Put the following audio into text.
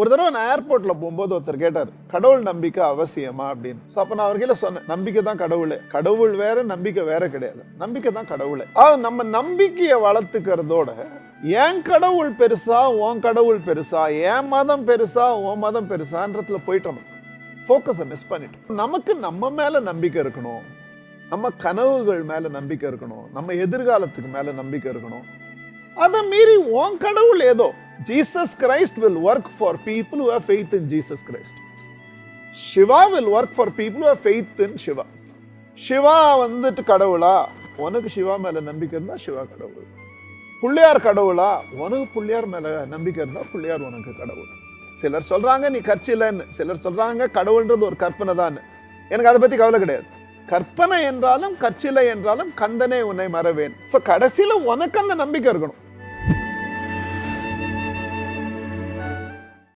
ஒரு தடவை நான் ஏர்போர்ட்டில் போகும்போது ஒருத்தர் கேட்டார் கடவுள் நம்பிக்கை அவசியமா? அப்படின்னு. ஸோ அப்போ நான் அவர்கிட்ட சொன்னேன் நம்பிக்கை தான் கடவுளே. கடவுள் வேற நம்பிக்கை வேற கிடையாது. நம்பிக்கை தான் கடவுளே. ஆ நம்ம நம்பிக்கையை வளர்த்துக்கிறதோட என் கடவுள் பெருசா உன் கடவுள் பெருசா? என் மதம் பெருசா உன் மதம் பெருசான்றதுல போயிட்டோம். ஃபோக்கஸை மிஸ் பண்ணிட்டோம். நமக்கு நம்ம மேலே நம்பிக்கை இருக்கணும். நம்ம கனவுகள் மேலே நம்பிக்கை இருக்கணும். நம்ம எதிர்காலத்துக்கு மேலே நம்பிக்கை இருக்கணும். அதை மீறி உன் கடவுள் ஏதோ Jesus Christ will work for people who faith in Jesus Christ Shiva will work for people who faith in Shiva Shiva வந்துட்டு கடவுளா? உனக்கு சிவா மேலே நம்பிக்கை இருந்தால் சிவா கடவுள். புள்ளையார் கடவுளா? உனக்கு பிள்ளையார் மேலே நம்பிக்கை இருந்தால் புள்ளையார் உனக்கு கடவுள். சிலர் சொல்கிறாங்க நீ கற்சிலன்னு. சிலர் சொல்கிறாங்க கடவுள்ன்றது ஒரு கற்பனை தான். எனக்கு அதை பற்றி கவலை கிடையாது. கற்பனை என்றாலும் கற்சிலை என்றாலும் கந்தனே உன்னை மறவேன். ஸோ கடைசியில் உனக்கு அந்த நம்பிக்கை இருக்கணும்.